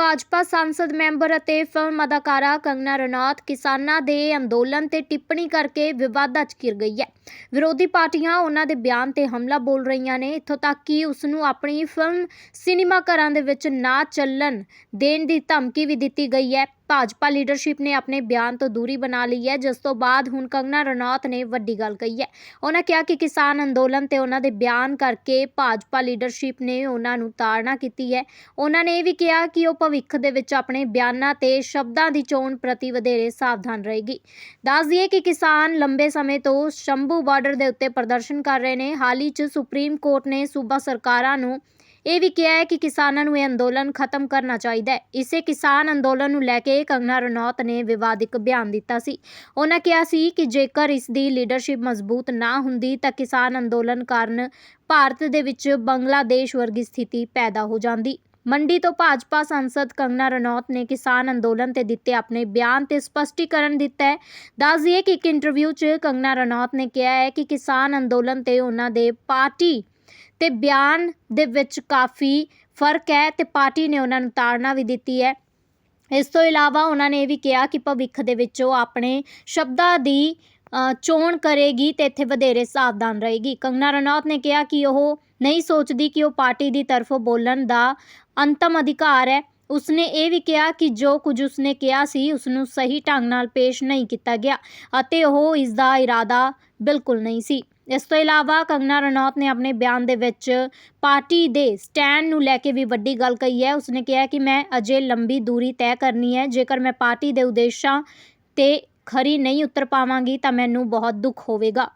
ਭਾਜਪਾ ਸੰਸਦ ਮੈਂਬਰ ਅਤੇ ਫਿਲਮ ਅਦਾਕਾਰਾ ਕੰਗਨਾ ਰਣੌਤ ਕਿਸਾਨਾਂ ਦੇ ਅੰਦੋਲਨ ਤੇ ਟਿੱਪਣੀ ਕਰਕੇ ਵਿਵਾਦਾਂ 'ਚ ਘਿਰ ਗਈ ਹੈ। ਵਿਰੋਧੀ ਪਾਰਟੀਆਂ ਉਹਨਾਂ ਦੇ ਬਿਆਨ ਤੇ ਹਮਲਾ ਬੋਲ ਰਹੀਆਂ ਨੇ। ਇੱਥੋਂ ਤੱਕ ਕਿ ਉਸ ਨੂੰ ਆਪਣੀ ਫਿਲਮ ਸਿਨੇਮਾ ਘਰਾਂ ਦੇ ਵਿੱਚ ਨਾ ਚੱਲਣ ਦੇਣ ਦੀ ਧਮਕੀ ਵੀ ਦਿੱਤੀ ਗਈ ਹੈ। ਭਾਜਪਾ ਲੀਡਰਸ਼ਿਪ ਨੇ ਆਪਣੇ ਬਿਆਨ ਤੋਂ ਦੂਰੀ ਬਣਾ ਲਈ ਹੈ, ਜਿਸ ਤੋਂ ਬਾਅਦ ਹੁਣ ਕੰਗਨਾ ਰਣੌਤ ਨੇ ਵੱਡੀ ਗੱਲ ਕਹੀ ਹੈ। ਉਹਨਾਂ ਕਿਹਾ ਕਿ ਕਿਸਾਨ ਅੰਦੋਲਨ ਤੇ ਉਹਨਾਂ ਦੇ ਬਿਆਨ ਕਰਕੇ ਭਾਜਪਾ ਲੀਡਰਸ਼ਿਪ ਨੇ ਉਹਨਾਂ ਨੂੰ ਤਾੜਨਾ ਕੀਤੀ ਹੈ। ਉਹਨਾਂ ਨੇ ਇਹ ਵੀ ਕਿਹਾ ਕਿ ਉਹ ਭਵਿੱਖ ਦੇ ਵਿੱਚ ਆਪਣੇ ਬਿਆਨਾਂ ਤੇ ਸ਼ਬਦਾਂ ਦੀ ਚੋਣ ਪ੍ਰਤੀ ਵਧੇਰੇ ਸਾਵਧਾਨ ਰਹੇਗੀ। ਦੱਸ ਦਈਏ ਕਿ ਕਿਸਾਨ ਲੰਬੇ ਸਮੇਂ ਤੋਂ ਸ਼ੰਭੂ ਬਾਰਡਰ ਦੇ ਉੱਤੇ ਪ੍ਰਦਰਸ਼ਨ ਕਰ ਰਹੇ ਨੇ। ਹਾਲ ਹੀ 'ਚ ਸੁਪਰੀਮ ਕੋਰਟ ਨੇ ਸੂਬਾ ਸਰਕਾਰਾਂ ਨੂੰ ਇਹ ਵੀ ਕਿਹਾ ਹੈ ਕਿ ਕਿਸਾਨਾਂ ਨੂੰ ਇਹ ਅੰਦੋਲਨ ਖਤਮ ਕਰਨਾ ਚਾਹੀਦਾ ਹੈ। ਇਸੇ ਕਿਸਾਨ ਅੰਦੋਲਨ ਨੂੰ ਲੈ ਕੇ ਕੰਗਨਾ ਰਣੌਤ ਨੇ ਵਿਵਾਦਿਕ ਬਿਆਨ ਦਿੱਤਾ ਸੀ। ਉਹਨਾਂ ਕਿਹਾ ਸੀ ਕਿ ਜੇਕਰ ਇਸ ਦੀ ਲੀਡਰਸ਼ਿਪ ਮਜ਼ਬੂਤ ਨਾ ਹੁੰਦੀ ਤਾਂ ਕਿਸਾਨ ਅੰਦੋਲਨ ਕਾਰਨ ਭਾਰਤ ਦੇ ਵਿੱਚ ਬੰਗਲਾਦੇਸ਼ ਵਰਗੀ ਸਥਿਤੀ ਪੈਦਾ ਹੋ ਜਾਂਦੀ। ਮੰਡੀ ਤੋਂ ਭਾਜਪਾ ਸੰਸਦ ਕੰਗਨਾ ਰਣੌਤ ਨੇ ਕਿਸਾਨ ਅੰਦੋਲਨ ਤੇ ਦਿੱਤੇ ਆਪਣੇ ਬਿਆਨ ਤੇ ਸਪਸ਼ਟੀਕਰਨ ਦਿੱਤਾ ਹੈ। ਦੱਸ ਦਈਏ ਕਿ ਇੱਕ ਇੰਟਰਵਿਊ 'ਚ ਕੰਗਨਾ ਰਣੌਤ ਨੇ ਕਿਹਾ ਹੈ ਕਿ ਕਿਸਾਨ ਅੰਦੋਲਨ ਤੇ ਉਹਨਾਂ ਦੇ ਪਾਰਟੀ ਤੇ ਬਿਆਨ ਦੇ ਵਿੱਚ ਕਾਫੀ ਫ਼ਰਕ ਹੈ ਤੇ ਪਾਰਟੀ ਨੇ ਉਹਨਾਂ ਨੂੰ ਤਾੜਨਾ ਵੀ ਦਿੱਤੀ ਹੈ। ਇਸ ਤੋਂ ਇਲਾਵਾ ਉਹਨਾਂ ਨੇ ਇਹ ਵੀ ਕਿਹਾ ਕਿ ਭਵਿੱਖ ਦੇ ਵਿੱਚ ਉਹ ਆਪਣੇ ਸ਼ਬਦਾਂ ਦੀ ਚੋਣ ਕਰੇਗੀ ਤੇ ਇੱਥੇ ਵਧੇਰੇ ਸਾਵਧਾਨ ਰਹੇਗੀ। ਕੰਗਨਾ ਰਣੌਤ ਨੇ ਕਿਹਾ ਕਿ ਉਹ ਨਹੀਂ ਸੋਚਦੀ ਕਿ ਉਹ ਪਾਰਟੀ ਦੀ ਤਰਫੋਂ ਬੋਲਣ ਦਾ ਅੰਤਮ ਅਧਿਕਾਰ ਹੈ। ਉਸਨੇ ਇਹ ਵੀ ਕਿਹਾ ਕਿ ਜੋ ਕੁਝ ਉਸਨੇ ਕਿਹਾ ਸੀ ਉਸ ਨੂੰ ਸਹੀ ਢੰਗ ਨਾਲ ਪੇਸ਼ ਨਹੀਂ ਕੀਤਾ ਗਿਆ ਅਤੇ ਉਹ ਇਸ ਦਾ ਇਰਾਦਾ ਬਿਲਕੁਲ ਨਹੀਂ ਸੀ। ਇਸ ਤੋਂ ਇਲਾਵਾ ਕੰਗਨਾ ਰਣੌਤ ਨੇ ਆਪਣੇ ਬਿਆਨ ਦੇ ਵਿੱਚ ਪਾਰਟੀ ਦੇ ਸਟੈਂਡ ਨੂੰ ਲੈ ਕੇ ਵੀ ਵੱਡੀ ਗੱਲ ਕਹੀ ਹੈ। ਉਸਨੇ ਕਿਹਾ ਕਿ ਮੈਂ ਅਜੇ ਲੰਬੀ ਦੂਰੀ ਤੈਅ ਕਰਨੀ ਹੈ। ਜੇਕਰ ਮੈਂ ਪਾਰਟੀ ਦੇ ਉਦੇਸ਼ਾਂ ਤੇ ਖਰੀ ਨਹੀਂ ਉਤਰ ਪਾਵਾਂਗੀ ਤਾਂ ਮੈਨੂੰ ਬਹੁਤ ਦੁੱਖ ਹੋਵੇਗਾ।